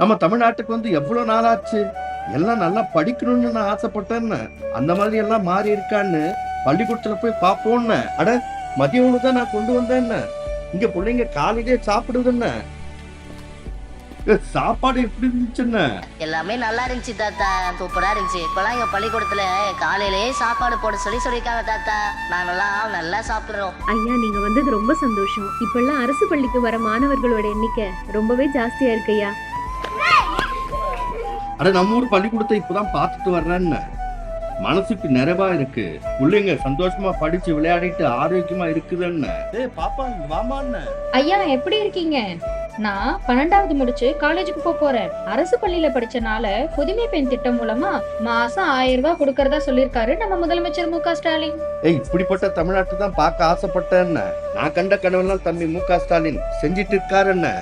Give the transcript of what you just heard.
நம்ம தமிழ்நாட்டுக்கு வந்து எவ்வளவு நாள் ஆச்சு எல்லாம் நல்லா படிக்கணும்னு நான் ஆசைப்பட்டேன்னு. அந்த மாதிரி எல்லாம் மாறி இருக்கான்னு பள்ளிக்கூடத்துல போய் பார்ப்போம்னு அட மதிய உணவு தான் நான் கொண்டு வந்தேன்னு. இங்க பிள்ளைங்க காலையிலே சாப்பிடுதுன்னு. ஏ, சாப்பாடு எப்படி இருந்துச்சுன்னு? எல்லாமே நல்லா இருந்துச்சு தாத்தா. சூப்பரா இருந்துச்சு. இப்பெல்லாம் எங்க பள்ளிக்கூடத்துல காலையிலேயே சாப்பாடு போட சொல்லி சொல்லியிருக்காங்க தாத்தா. நாங்கெல்லாம் நல்லா சாப்பிடுறோம். ஐயா நீங்க வந்தது ரொம்ப சந்தோஷம். இப்பெல்லாம் அரசு பள்ளிக்கு வர மாணவர்களோட எண்ணிக்கை ரொம்பவே ஜாஸ்தியா இருக்கு ஐயா. அட நம்ம ஊர் பள்ளிக்கூடத்தை இப்பதான் பார்த்துட்டு வர்றேன்னு. மனசுக்கு நிறைவா இருக்கு. பிள்ளைங்க சந்தோஷமா படிச்சு விளையாடிட்டு ஆரோக்கியமா இருக்குதுன்னு. ஏய் பாப்பா இங்க வாமான்னு ஐயா எப்படி இருக்கீங்க? நான் பன்னெண்டாவது முடிச்சு காலேஜுக்கு போக போறேன். அரசு பள்ளியில படிச்சனால புதுமை பெண் திட்டம் மூலமா மாசம் ஆயிரம் ரூபாய் கொடுக்கறதா சொல்லிருக்காரு நம்ம முதலமைச்சர் மு க ஸ்டாலின். ஏய் இப்படிப்பட்ட தமிழ்நாட்டை தான் பார்க்க ஆசைப்பட்டேன்னு. நான் கண்ட கனவெல்லாம் தம்பி மு க ஸ்டாலின் செஞ்சிட்டு இருக்காருன்னு.